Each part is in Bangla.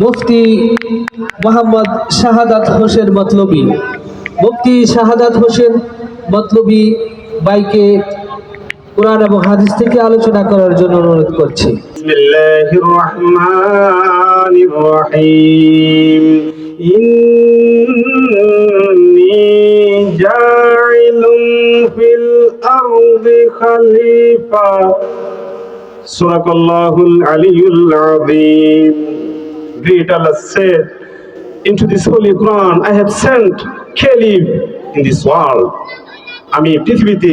মুফতি মোহাম্মদ শাহাদাত হোসেন মতলবি। মুফতি শাহাদাত হোসেন মতলবি বাইকে কোরআন এবং হাদিস থেকে আলোচনা করার জন্য অনুরোধ করছি। খলিফা। সুরাকুল্লাহুল আলিউল আযীম। Great Allah said into this holy Quran I have sent Caliph in this world. আমি পৃথিবীতে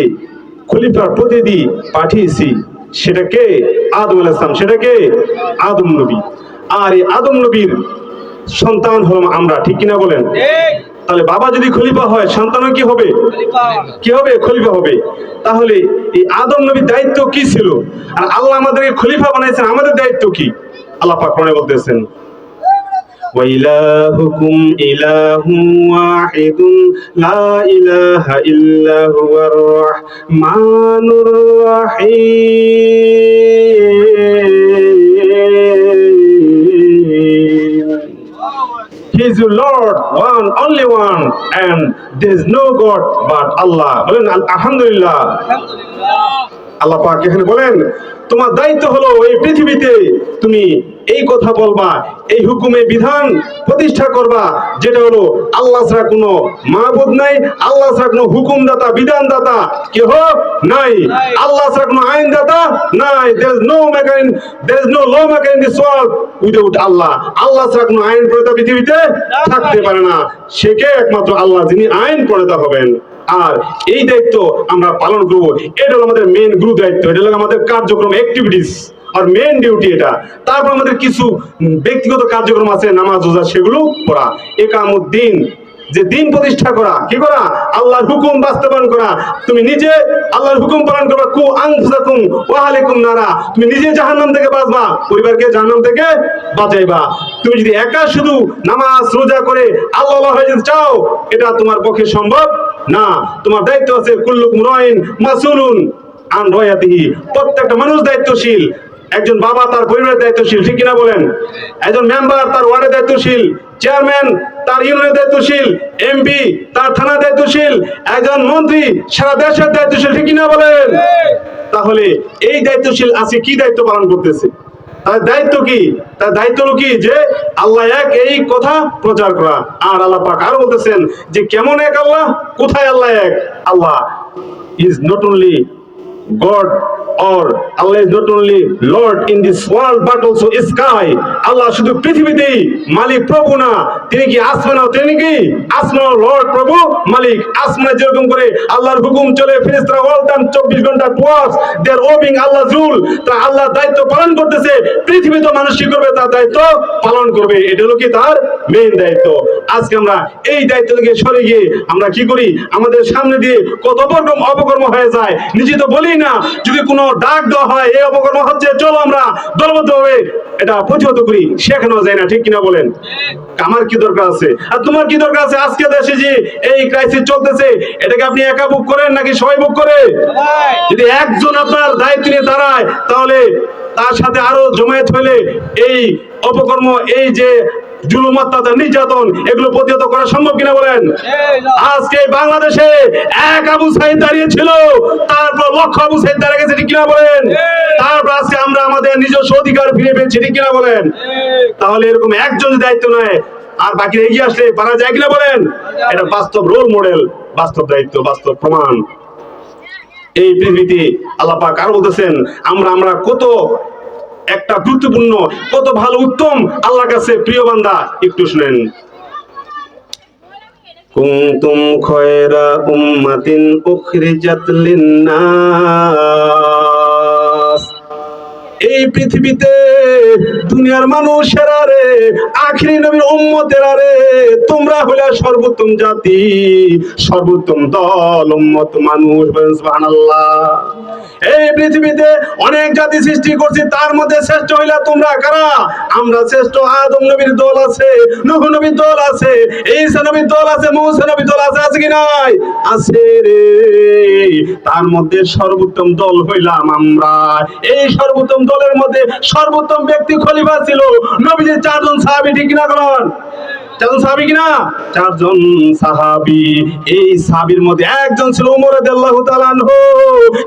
খলিফার প্রতিনিধি পাঠিয়েছি। সেটাকে আদম সালাম সেটাকে আদম নবী। আর এই আদম নবীর সন্তান হলাম আমরা ঠিক কিনা বলেন? তাহলে বাবা যদি খলিফা হয় সন্তানও কি হবে? কি হবে? খলিফা হবে। তাহলে এই আদম নবীর দায়িত্ব কি ছিল? আর আল্লাহ আমাদেরকে খলিফা বানাইছেন আমাদের দায়িত্ব কি? আল্লাহ পাক বলতেছেন وإلهكم إله واحد لا إله إلا هو الرحمن الرحيم He is your Lord, one, only one, and there is no God but Allah. বলেন আলহামদুলিল্লাহ আল্লাহ পাক এখানে বলেন তোমার দায়িত্ব হলো এই পৃথিবীতে তুমি এই কথা বলবা এই হুকুমে বিধান প্রতিষ্ঠা করবা যেটা হলো আল্লাহ ছাড়া কোনো মাহবুদ নাই আল্লাহ ছাড়া কোনো হুকুমদাতা বিধানদাতা কেহ নাই। আল্লাহ ছাড়া কোনো আইনদাতা নাই। Is no maker in there is no law maker in this world আল্লাহ। আল্লাহ ছাড়া কোনো আইন প্রণেতা পৃথিবীতে থাকতে পারে না। সে কে একমাত্র আল্লাহ যিনি আইন প্রণেতা হবেন। আর এই দায়িত্ব আমরা পালন করব। এটা হলো আমাদের মেন গুরু দায়িত্ব এটা হলো আমাদের কার্যক্রম অ্যাক্টিভিটিস আর মেন ডিউটি এটা। তারপর আমাদের কিছু ব্যক্তিগত কার্যক্রম আছে, নামাজ, রোজা, সেগুলো পড়া। একামুদ্দিন, যে দিন প্রতিষ্ঠা করা, কি করা? আল্লাহর হুকুম বাস্তবায়ন করা। তুমি নিজে আল্লাহর হুকুম পালন করবা, কু আনফুসাকুম ওয়া আলাইকুম নারা। তুমি নিজে জাহান্নাম থেকে বাঁচবা, পরিবারকে জাহান্নাম থেকে বাঁচাইবা। তুমি যদি একা শুধু নামাজ, রোজা করে আল্লাহ আল্লাহ হয়ে চাও, এটা তোমার পক্ষে সম্ভব না। তোমার দায়িত্ব আছে কুল্লুক রাইন মাসুলুন আন রয়াতিহি। প্রত্যেকটা মানুষ দায়িত্বশীল। একজন বাবা তার পরিবারের দায়িত্বশীল, ঠিক কিনা বলেন? একজন মেম্বার তার ওয়ার্ডের দায়িত্বশীল চেয়ারম্যান তার ইউনিয়নের দায়িত্বশীল এমপি তার থানা দায়িত্বশীল, একজন মন্ত্রী সারা দেশের দায়িত্বশীল, ঠিক কিনা বলেন? তাহলে এই দায়িত্বশীল আছে, কি দায়িত্ব পালন করতেছে? তার দায়িত্ব কি? তার দায়িত্ব হলো কি যে আল্লাহ এক এই কথা প্রচার করা। আর আল্লাহ পাক আরও বলতেছেন যে কেমন এক আল্লাহ? কোথায় আল্লাহ এক? Allah is not only God or Allah is not only Lord in this world but also sky, Allah শুধু পৃথিবীতেই মালিক প্রভু না, তিনি কি আসমানও তিনি কি? আসমান লর্ড প্রভু, মালিক। আসমানে যেরকম করে আল্লাহর হুকুম চলে, ফেরেশতারা অল টাইম 24 ঘণ্টা টুয়ার্স দে আর ওবিং আল্লাহর রুল, তা আল্লাহ দায়িত্ব পালন করতেছে, পৃথিবী মানুষ কি করবে? তার দায়িত্ব পালন করবে। এটা হলো কি তার মেইন দায়িত্ব। আজকে আমরা এই দায়িত্ব থেকে সরে গিয়ে আমরা কি করি? আমাদের সামনে দিয়ে কত অপকর্ম অপকর্ম হয়ে যায়। নিজে তো বলি না, যদি কোনো ডাক দেওয়া হয় এই অপকর্ম হচ্ছে চলো আমরা দলবদ্ধ হবে এটা প্রতিহত করি। শেখানো যায় না ঠিক কিনা বলেন? আমার কি দরকার আছে? আর তোমার কি দরকার আছে? আজকে দেশে যে এই ক্রাইসিস চলতেছে এটাকে আপনি একা বুক করেন নাকি সবাই বুক করে? যদি একজন আপনার দায়িত্ব নিয়ে দাঁড়ায় তাহলে তার সাথে আরও জমায়েত হলে এই অপকর্ম, এই যে জুলুম, অত্যাচার, নির্যাতন, এগুলো প্রতিহত করা সম্ভব কিনা বলেন? আজকে বাংলাদেশে এক আবু সাইদ দাঁড়িয়ে ছিল, তারপর লক্ষ আবু সাইদ দাঁড়িয়ে গেছে কিনা বলেন? তারপর আজকে আমরা আমাদের নিজস্ব অধিকার ফিরে পেয়েছি কিনা বলেন? তাহলে এরকম একজন দায়িত্ব নেয়, আর বাকি এগিয়ে আসলে পারা যায় কিনা বলেন? এটা বাস্তব রোল মডেল বাস্তব দায়িত্ব, বাস্তব প্রমাণ। এই পৃথিবীতে আল্লাহ পাক আরও বলতেছেন, আমরা আমরা কত একটা গুরুত্বপূর্ণ, কত ভালো, উত্তম আল্লাহর কাছে প্রিয় বান্দা, একটু শুনেন। কুনতুম খয়রা উম্মাতিন উখরিজাত লিন্নাস। এই পৃথিবীতে দুনিয়ার মানুষেরা আখিরি নবীর উম্মতেরা রে তোমরা হলে সর্বোত্তম জাতি, সর্বোত্তম দল, উম্মত, মানুষ সুবহানাল্লাহ। এই পৃথিবীতে অনেক জাতি সৃষ্টি করছি, তার মধ্যে শ্রেষ্ঠ হইলা তোমরা কারা? আমরা শ্রেষ্ঠ আদম নবীর দল আছে, নূহ নবীর দল আছে, ঈসা নবীর দল আছে, মূসা নবীর দল আছে আছে কি নাই? আছে রে। তার মধ্যে সর্বোত্তম দল হইলাম আমরা। এই সর্বোত্তম দলের মধ্যে সর্বোত্তম ব্যক্তি খলিফা ছিল নবীজির চারজন সাহাবী ঠিক কিনা করেন চারজন সাহাবী কিনা? চারজন সাহাবী। এই সাহাবীর মধ্যে একজন ছিল উমর রাদিয়াল্লাহু তাআলা আনহু।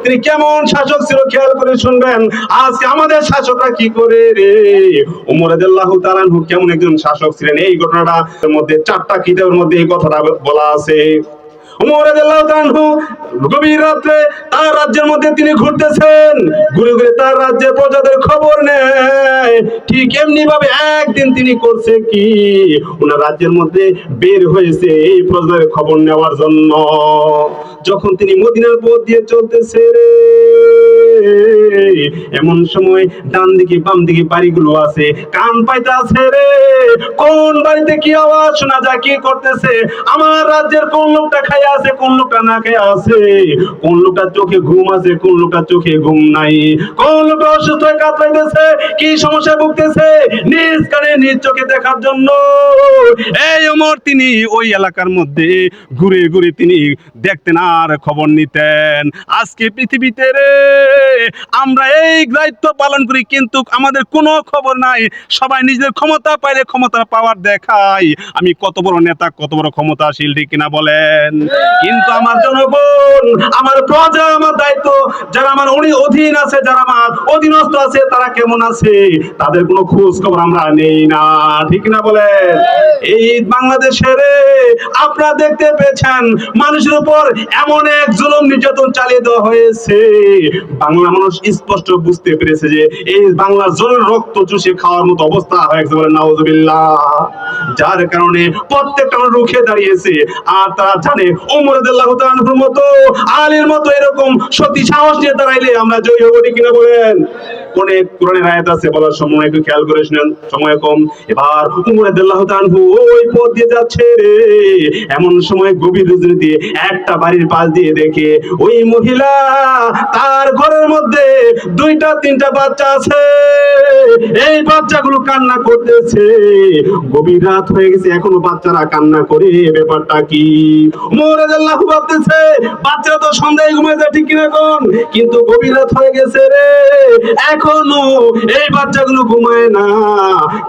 তিনি কেমন শাসক ছিল খেয়াল করে শুনবেন। আজকে আমাদের শাসকরা কি করে রে? উমর রাদিয়াল্লাহু তাআলা আনহু কেমন একজন শাসক ছিলেন? এই ঘটনাটা মধ্যে, চারটা কিতাবের মধ্যে এই কথাটা বলা আছে। উমর আনহু গভীর রাত্রে তার রাজ্যের মধ্যে তিনি ঘুরতেছেন। ঘুরে ঘুরে তার রাজ্যের প্রজাদের খবর নেয়। ঠিক এমনি ভাবে একদিন তিনি করছে কি? ওনার রাজ্যের মধ্যে বের হয়েছে এই প্রজাদের খবর নেওয়ার জন্য। যখন তিনি মদিনার পথ দিয়ে চলতেছে রে এমন সময় ডান দিকে বাম দিকে বাড়িগুলো আছে। কান পাইতে আছে রে। কোন বাড়িতে কি আওয়াজ শোনা যায়, কি করতেছে? আমার রাজ্যের কোন লোকটা খাইয়া আছে, কোন লোকটা না খাইয়া আছে? কোন লোকটা চোখে ঘুম আছে, কোন লোকটা চোখে ঘুম নাই? কোন লোকটা অসুস্থ হয়ে কাতরাইতেছে, কি সমস্যায় ভুগতেছে? নিজ কানে, নিজ চোখে দেখার জন্য। এই ওমর তিনি ওই এলাকার মধ্যে ঘুরে ঘুরে তিনি দেখতেন আর খবর নিতেন। আজকে পৃথিবীতে রে আমরা এই দায়িত্ব পালন করি, কিন্তু আমাদের কোনো খবর নাই। সবাই নিজের ক্ষমতা পাইলে ক্ষমতা পাওয়ার দেখাই আমি কত বড় নেতা, কত বড় ক্ষমতাশীল, ঠিক কিনা বলেন? কিন্তু আমার জনগণ, আমার প্রজা, আমার দায়িত্ব, যারা আমার অধীন আছে, যারা আমার অধীনস্থ আছে, তারা কেমন আছে? তাদের কোনো খোঁজ খবর আমরা নেই না, ঠিক না বলেন? এই বাংলাদেশের আপনারা দেখতে পেয়েছেন, মানুষের উপর এমন এক জুলুম নির্যাতন চালিয়ে দেওয়া হয়েছে। বাংলা মানুষ স্পষ্ট বুঝতে পেরেছে যে এই বাংলার জোরের রক্ত চুষে খাওয়ার মতো অবস্থা হয়ে গেছে বলে নাউজুবিল্লাহ। যার কারণে প্রত্যেকটা মানুষ রুখে দাঁড়িয়েছে আর তারা জানে ওমর তাআলার মতো, আলীর মতো এরকম সত্যি সাহস নিয়ে দাঁড়াইলে আমরা জয় হব কিনা বলেন? কোরআনের আয়াত আছে বলার সময় একটু খেয়াল করে শুনেন, সময় কম। এবার উমর রাদিয়াল্লাহু ওই পথ দিয়ে যাচ্ছে রে। এমন সময় গভীর একটা বাড়ির পাশ দিয়ে দেখে, ওই মহিলা, তার ঘরের মধ্যে দুইটা, তিনটা বাচ্চা আছে। এই বাচ্চাগুলো কান্না করতেছে। গভীর রাত হয়ে গেছে, এখনও বাচ্চারা কান্না করে। ব্যাপারটা কি? মোরে আল্লাহ ভাবতেছে, বাচ্চারা তো সন্ধ্যায় ঘুমায় যায় ঠিক কিনা কোন? কিন্তু গভীর রাত হয়ে গেছে রে। এই বাচ্চাগুলো ঘুমায় না।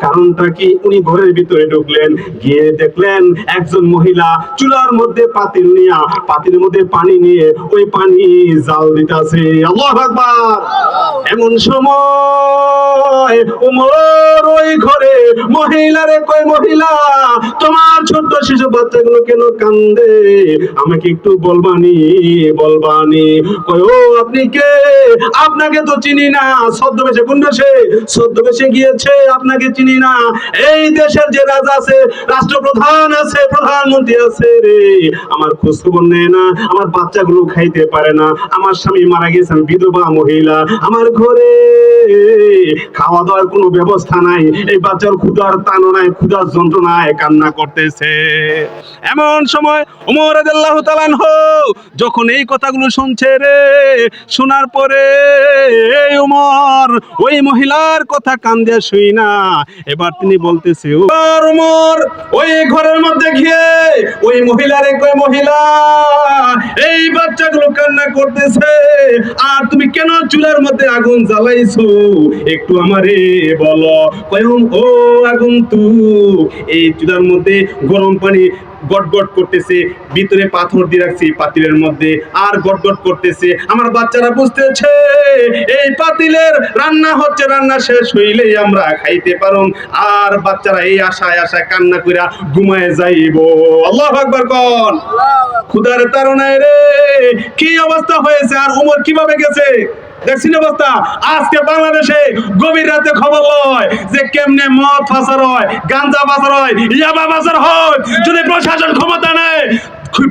কারণটা কি? উনি ঘরের ভিতরে ঢুকলেন, গিয়ে দেখলেন একজন মহিলা চুলার মধ্যে পাতিল নিয়ে, পাতিলের মধ্যে পানি নিয়ে ওই পানি জাল দিতেছে। আল্লাহ আকবার! এমন সময় উমর ওই ঘরে মহিলারে কই মহিলা, তোমার ছোট্ট শিশু বাচ্চাগুলো কেন কান্দে? আমাকে একটু বলবানি বলবানি। কই ও, আপনি কে? আপনাকে তো চিনি না ছদ্মবেশে, কোন দেশে? ছদ্মবেশে গিয়েছে, আপনাকে চিনি না। এই দেশের যে রাজা আছে, রাষ্ট্রপ্রধান আছে, প্রধানমন্ত্রী আছে রে। আমার খোঁজ নেয় না, আমার বাচ্চাগুলো খাইতে পারে না। আমার স্বামী মারা গেছে আমি বিধবা মহিলা। আমার ঘরে খাওয়া দাওয়ার কোনো ব্যবস্থা নাই। এই বাচ্চার ক্ষুধার তানো নাই, ক্ষুধার যন্ত্রণায় কান্না করতেছে। এমন সময় উমর রাদিয়াল্লাহু তাআলা আনহু যখন এই কথাগুলো শুনছে রে, শোনার পরে উমর ওই মহিলার কথা কান দিয়ে শুই না। এবার তিনি বলতেছে "উমর, উমর ওই ঘরের মধ্যে গিয়ে ওই মহিলারে কই মহিলা এই বাচ্চাগুলো কান্না করতেছে। আর তুমি কেন চুলার মধ্যে আগুন জ্বালাইছো? একটু আমারে বলো। কয়ুম ও আগুন তু এই চুলার মধ্যে গরম পানি গটগট করতেছে ভিতরে পাথর দিয়ে রাখছি পাতিলের মধ্যে আর গটগট করতেছে। আমার বাচ্চারা বুঝতেছে এই পাতিলের রান্না হচ্ছে রান্না শেষ হইলেই আমরা খাইতে পারুম। আর বাচ্চারা এই আশায় আশায় কান্না কইরা ঘুমায় যাইব। আল্লাহ আকবার কোন। খুদার তারনায় রে কি অবস্থা হয়েছে? আর উমর কীভাবে গেছে? দেখছেন অবস্থা? আজকে বাংলাদেশে গভীর রাতে খবর লয় যে কেমনে মদ ফাসার হয়, গাঞ্জা ফাসার হয়, ইয়াবা ফাসার হয়। যদি প্রশাসন ক্ষমতা নেয়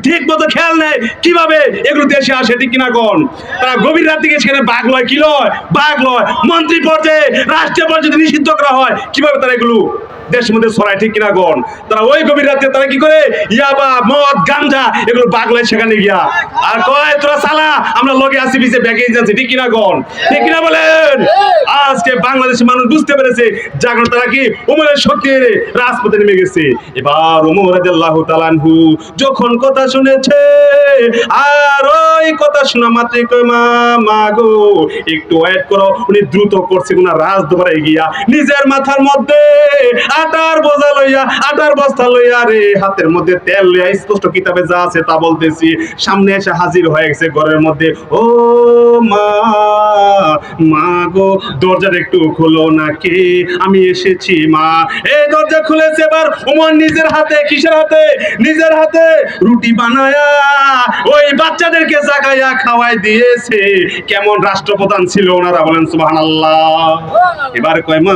ঠিক মতো খেয়াল নেই কীভাবে? এগুলো দেশে আসে, ঠিক কিনা কোন? তারা গভীর রাত থেকে সেখানে বাঘ লয়, কি লয়? বাঘ লয়। মন্ত্রী পর্যায়ে, রাষ্ট্রীয় পর্যায়ে নিষিদ্ধ করা হয়, কীভাবে তারা এগুলো দেশের মধ্যে ছড়ায় ঠিক কিনা কোন? তারা ওই গভীর রাতে তারা কি করে? ইয়াবা মদ গাঞ্জা এগুলো বাঘ লয় সেখানে গিয়া। আর কয়, তোরা সালা, আমরা লগে আসি পিছে ব্যাগে যাচ্ছি, ঠিক কিনা কোন? ঠিক কিনা বলেন? আজকে বাংলাদেশের মানুষ বুঝতে পেরেছে জাগ্রত তারা কি উমরের শক্তি রাজপথে নেমে গেছে। এবার উমর রাদিয়াল্লাহু তাআলাহু যখন কথা শুনেছে, আর ওই কথা শোনা মাত্র কই মা মা গো, একটু ওয়েট করো। উনি দ্রুত করছে কোন রাজ দরবারে গিয়া নিজের মাথার মধ্যে আটার বোঝা লইয়া, আটার বস্তা লইয়া রে, হাতের মধ্যে তেল লইয়া স্পষ্ট কিতাবে যা আছে তা বলতেছি। সামনে এসে হাজির হয়ে গেছে ঘরের মধ্যে। ও মা মা গো, দরজাটা একটু খোলো কে? আমি এসেছি, মা। এই দরজা খুলেছে এবার উমর নিজের হাতে, কিসের হাতে? নিজের হাতে রুটি বানায়া ওই বাচ্চাদেরকে জাগাইয়া খাওয়াই দিয়েছে। কেমন রাষ্ট্রপ্রধান ছিল ওনারা বলেন, সুবহানাল্লাহ। এবার কয়, মা,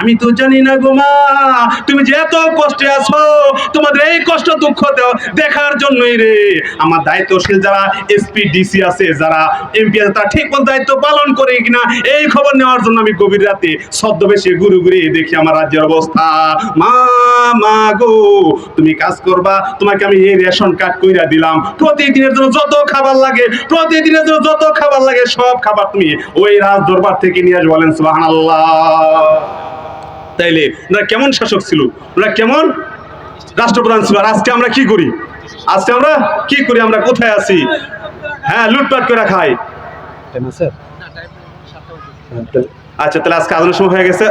আমি তো জানি না গো, মা। তুমি যে এত কষ্টে আছো, তোমাদের এই কষ্ট দুঃখ দেখার জন্যই রে। আমার দায়িত্বশীল যারা এসপি ডিসি আছে, যারা এমপি আছে, তারা ঠিক মতো দায়িত্ব পালন করে কিনা, এই খবর নেওয়ার জন্য আমি গভীর রাতে ছদ্মবেশে ঘুরে ঘুরে দেখি আমার রাজ্যের অবস্থা। মা মা গো, তুমি কাজ করবা, তোমাকে আমি এই রেশন কার্ড কইরা দিলাম। প্রতিদিনের জন্য যত খাবার লাগে, প্রতিদিনের জন্য যত খাবার লাগে, সব খাবার তুমি ওই রাজ দরবার থেকে নিয়ে আসবে বলেন, সুবহানাল্লাহ। তাইলে ওনারা কেমন শাসক ছিল? ওনারা কেমন রাষ্ট্রপ্রধান ছিল? আর আজকে আমরা কি করি? আজকে আমরা কি করি? আমরা কোথায় আছি? হ্যাঁ লুটপাট করে খাই। আচ্ছা তাহলে আজকে আজানের সময় হয়ে গেছে।